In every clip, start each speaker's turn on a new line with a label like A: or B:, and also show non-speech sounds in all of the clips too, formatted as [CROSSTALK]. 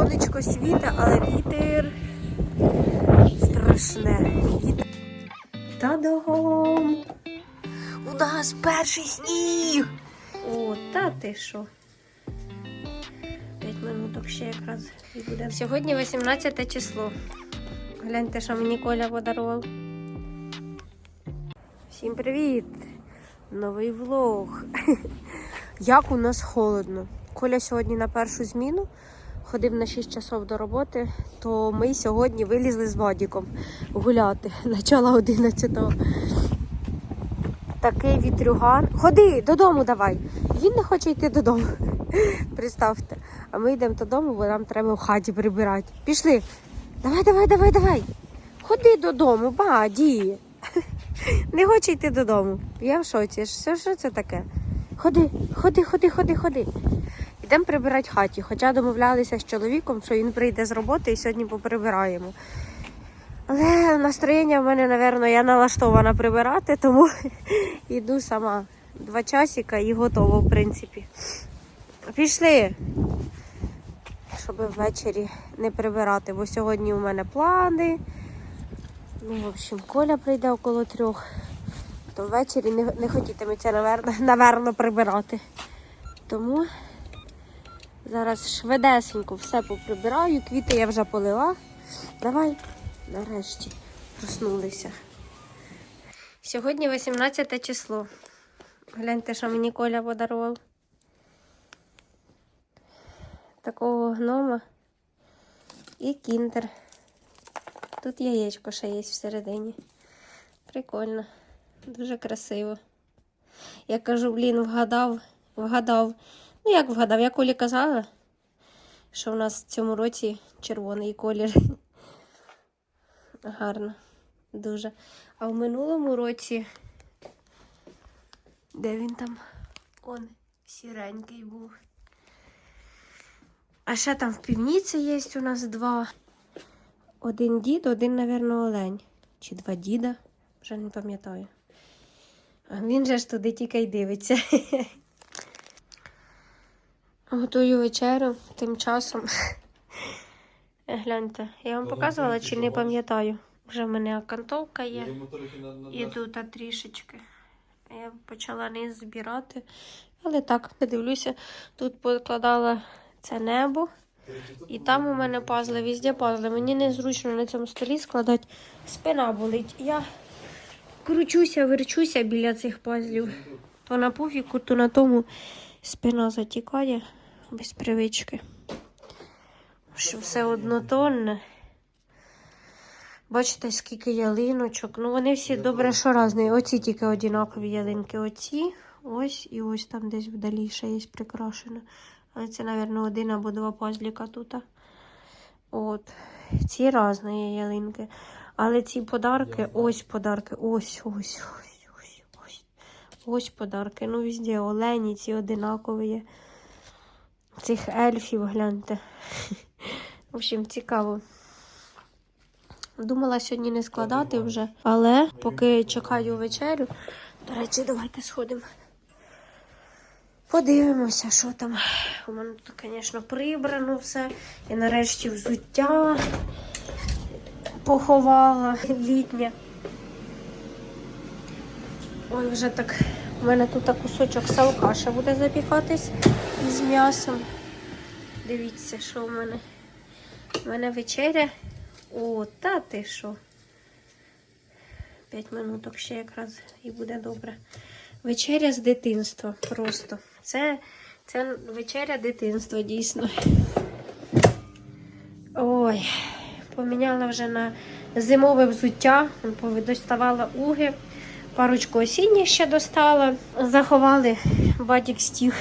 A: Сонечко світе, але вітер страшне. Вітер. Та-дам! У нас перший сніг! О, та ти що? П'ять минуток ще якраз і буде. Сьогодні 18 число. Гляньте, що мені Коля подарував. Всім привіт! Новий влог. [LAUGHS] Як у нас холодно. Коля сьогодні на першу зміну ходив на 6 часов до роботи, то ми сьогодні вилізли з Вадіком гуляти. [LAUGHS] Начало 11-го. Такий вітрюган. Ходи додому давай. Він не хоче йти додому. [LAUGHS] Представте. А ми йдемо додому, бо нам треба в хаті прибирати. Пішли. Давай, давай, давай, давай. Ходи додому, баді. [LAUGHS] Не хоче йти додому. Я в шоці. Що, що це таке? Ходи, ходи, ходи, ходи, ходи. Йдемо прибирати хаті. Хоча домовлялися з чоловіком, що він прийде з роботи і сьогодні поприбираємо. Але настроєння в мене, напевно, я налаштована прибирати, тому [LAUGHS] йду сама. Два часика і готово, в принципі. Пішли, щоб ввечері не прибирати, бо сьогодні у мене плани. Ну, в общем, Коля прийде около трьох, то ввечері не, не хотітиметься, наверно, [LAUGHS] прибирати. Тому зараз швидесенько все поприбираю. Квіти я вже полила. Давай, нарешті, проснулися. Сьогодні 18 число. Гляньте, що мені Коля подарував. Такого гнома і кіндер. Тут яєчко ще є всередині. Прикольно, дуже красиво. Я кажу, блін, вгадав, вгадав. Ну, як вгадав, я Колі казала, що в нас в цьому році червоний колір. Гарно, дуже. А в минулому році, де він там? Он сіренький був. А ще там в півніці є у нас два. Один дід, один, напевно, олень. Чи два діда, вже не пам'ятаю. А він же ж туди тільки й дивиться. [LAUGHS] Готую вечерю тим часом. Гляньте, я вам показувала чи не пам'ятаю. Вже в мене окантовка є. І тут трішечки. Я почала низ збирати. Але так, дивлюся, тут покладала це небо. І там у мене пазли, везде пазли. Мені незручно на цьому столі складати. Спина болить. Я кручуся, верчуся біля цих пазлів. То на пуфіку, то на тому спина затікає без привички. Що все однотонне. Бачите, скільки ялиночок. Ну, вони всі добре, що різні. Оці тільки однакові ялинки. Оці, ось і ось там десь вдалі ще є прикрашено. Але це, мабуть, один або два пазліка тут. От. Ці різні ялинки. Але ці подарки, ось подарки, ось, ось, ось, ось, ось. Ось подарки. Ну, везде олені, ці одинакові є. Цих ельфів гляньте. В общем, цікаво. Думала сьогодні не складати вже, але поки чекаю вечерю, до речі, давайте сходимо. Подивимося, що там. У мене тут, звісно, прибрано все. Я нарешті взуття поховала літнє. Ой, вже так. У мене тут кусочок салка буде запікатись із м'ясом. Дивіться, що в мене. У мене вечеря. О, та ти що? П'ять минуток ще якраз і буде добре. Вечеря з дитинства просто. Це, це вечеря дитинства, дійсно. Ой, поміняла вже на зимове взуття, доставала уги, парочку осінніх ще достала. Заховали, батік стіг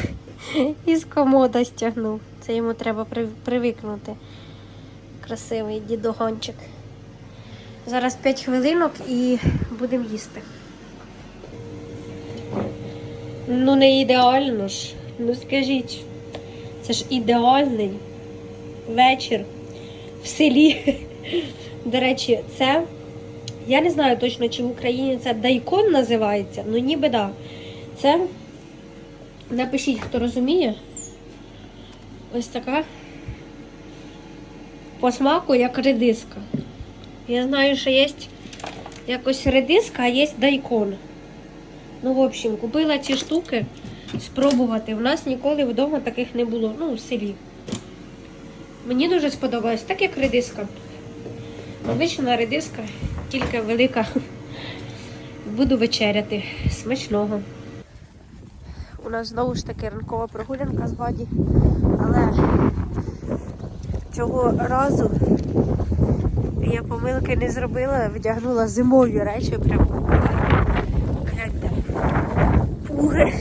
A: [LAUGHS] із комода стягнув. Це йому треба привикнути. Красивий дідогончик. Зараз 5 хвилинок і будемо їсти. Ну, не ідеально ж. Ну скажіть, це ж ідеальний вечір в селі. [LAUGHS] До речі, це. Я не знаю точно, чи в Україні це дайкон називається, ну ніби да. Це. Напишіть, хто розуміє. Ось така по смаку як редиска. Я знаю, що є якось редиска, а є дайкон. Ну, в общем, купила ці штуки спробувати. У нас ніколи вдома таких не було. Ну, в селі. Мені дуже сподобалось, так як редиска. Обична редиска, тільки велика. Буду вечеряти. Смачного. У нас знову ж таки ранкова прогулянка з Ваді. Але цього разу я помилки не зробила, вдягнула зимові речі прямо. Гляньте. Пуги.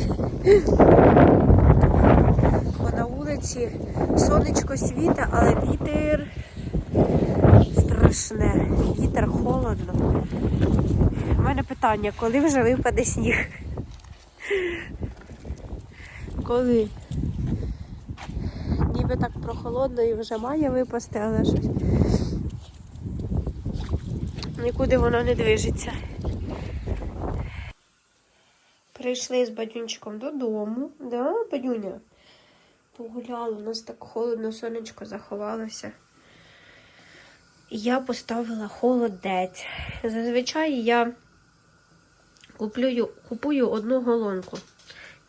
A: Бо на вулиці сонечко світе, але вітер страшне. Вітер холодно. У мене питання, коли вже випаде сніг? Коли? Ніби так прохолодно і вже має випасти, але щось. Нікуди воно не движеться. Прийшли з бадюнчиком додому. Да, бадюня? Погуляли, у нас так холодно, сонечко заховалося. Я поставила холодець. Зазвичай я куплю, купую одну голонку.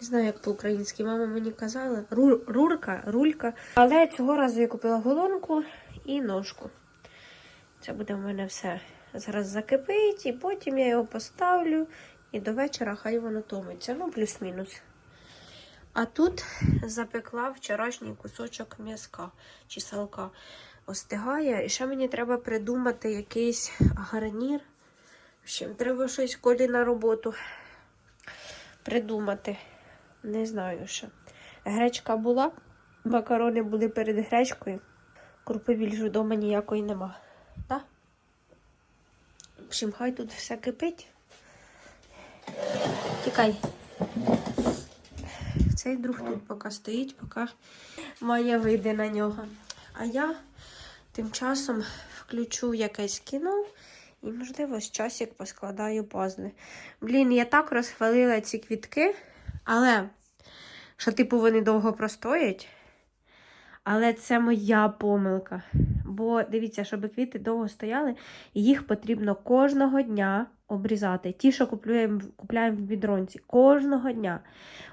A: Не знаю, як по-українськи мама мені казала. Ру, рурка, рулька. Але цього разу я купила голонку і ножку. Це буде в мене все. Зараз закипить, і потім я його поставлю. І до вечора хай воно томиться. Ну, плюс-мінус. А тут запекла вчорашній кусочок м'язка чи салка. Остигає. І ще мені треба придумати якийсь гарнір. Общем, треба щось колі на роботу придумати. Не знаю що. Гречка була, макарони були перед гречкою. Крупи більш вдома ніякої нема. Так? В хай тут все кипить. Тікай. Цей друг тут поки стоїть, поки має вийде на нього. А я тим часом включу якесь кіно і, можливо, з часик поскладаю пазли. Блін, я так розхвалила ці квітки, але що, типу, вони довго простоять. Але це моя помилка. Бо дивіться, щоб квіти довго стояли, їх потрібно кожного дня обрізати. Ті, що купуємо, купляємо в бідронці, кожного дня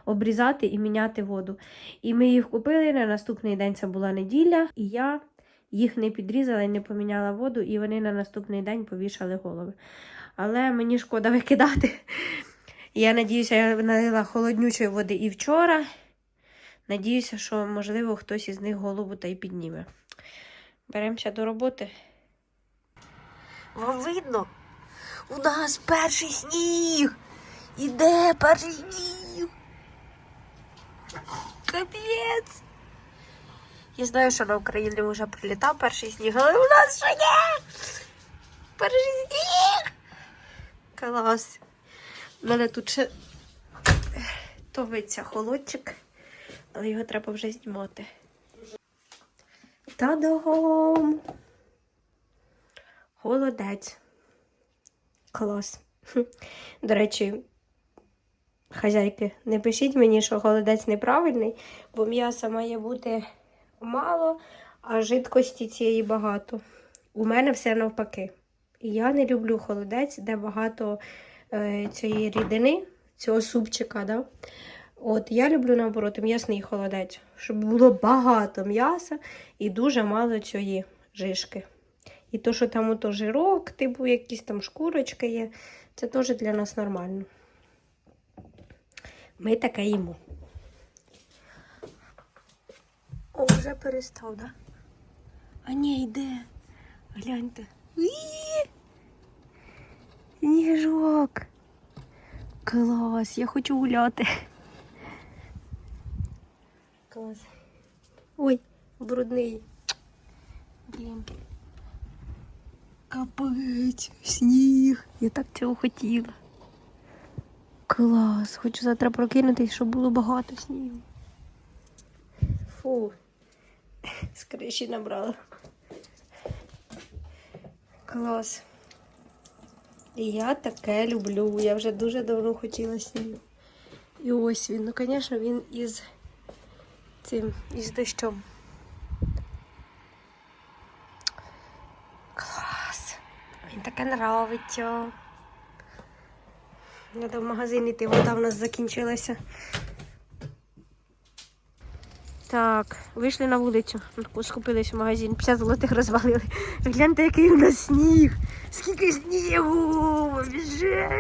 A: обрізати і міняти воду. І ми їх купили на наступний день це була неділя, і я їх не підрізала і не поміняла воду, і вони на наступний день повішали голови. Але мені шкода викидати. Я надіюся, я налила холоднючої води і вчора. Надіюся, що, можливо, хтось із них голову та й підніме. Беремося до роботи. Вам видно? У нас перший сніг. Іде перший сніг. Капець. Я знаю, що на Україні вже прилітав перший сніг, але у нас ще є. Перший сніг. Клас. У мене тут ще товиться холодчик, але його треба вже знімати. Та-дам! Холодець. Клас. До речі, хазяйки, не пишіть мені, що холодець неправильний, бо м'яса має бути мало, а жидкості цієї багато. У мене все навпаки. І я не люблю холодець, де багато цієї рідини, цього супчика. Да? От я люблю наоборот м'ясний холодець, щоб було багато м'яса і дуже мало цієї жишки. І то, що там ото жирок, типу, якісь там шкурочки є, це теж для нас нормально. Ми таке їмо. О, вже перестав, да? А ні, йде. Гляньте. Сніжок. Клас, я хочу гуляти. Клас. Ой, брудний. Блін. Капець, сніг. Я так цього хотіла. Клас. Хочу завтра прокинутись, щоб було багато снігу. Фу. З криші набрала. Клас. І я таке люблю. Я вже дуже давно хотіла снігу. І ось він. Ну, звісно, він із цим, із дощом. Клас! Він таке нравиться. Треба в магазин йти, вода в нас закінчилася. Так, вийшли на вулицю, скупились в магазин, 50 золотих розвалили. Гляньте, який у нас сніг. Скільки снігу! Біже!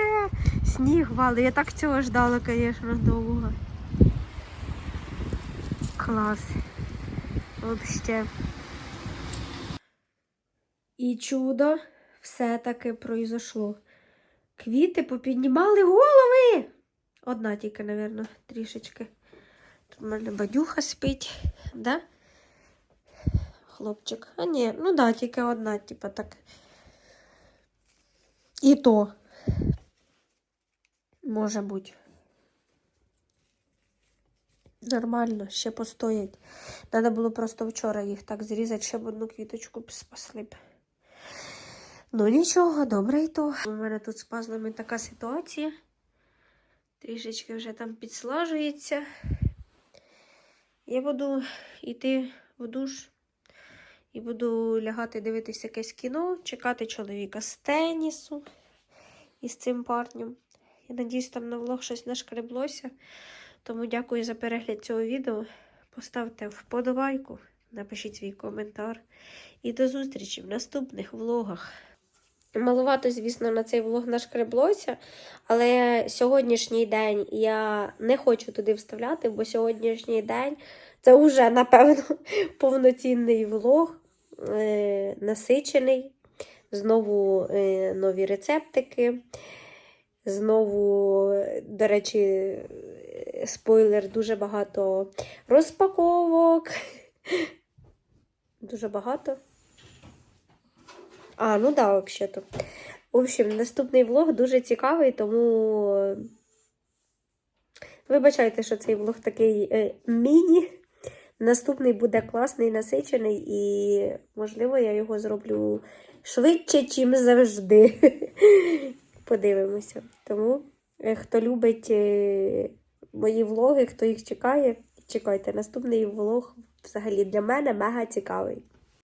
A: Сніг вали. Я так цього ждала, звісно, довго. Клас. Вообще. І чудо все-таки произошло. Квіти попіднімали голови. Одна тільки, мабуть, трішечки. Тут в мене бадюха спить, да? Хлопчик. А ні, ну да, тільки одна, типа так. І то. Може бути. Нормально, ще постоять. Треба було просто вчора їх так зрізати, щоб одну квіточку б спасли б. Ну нічого, добре і то. У мене тут з пазлами така ситуація. Трішечки вже там підслажується. Я буду йти в душ і буду лягати дивитися якесь кіно, чекати чоловіка з тенісу із цим парнем. Я надіюсь, там на влог щось нашкреблося. Тому дякую за перегляд цього відео. Поставте вподобайку, напишіть свій коментар. І до зустрічі в наступних влогах. Малувато, звісно, на цей влог нашкреблося, але сьогоднішній день я не хочу туди вставляти, бо сьогоднішній день це вже, напевно, [LAUGHS] повноцінний влог, е, насичений. Знову е, нові рецептики. Знову, до речі, спойлер, дуже багато розпаковок. [LAUGHS] Дуже багато. А, ну да, взагалі-то. В общем, наступний влог дуже цікавий, тому вибачайте, що цей влог такий е, міні. Наступний буде класний, насичений, і, можливо, я його зроблю швидше, ніж завжди. [LAUGHS] Подивимося. Тому, е, хто любить е, мої влоги, хто їх чекає, чекайте. Наступний влог взагалі для мене мега цікавий.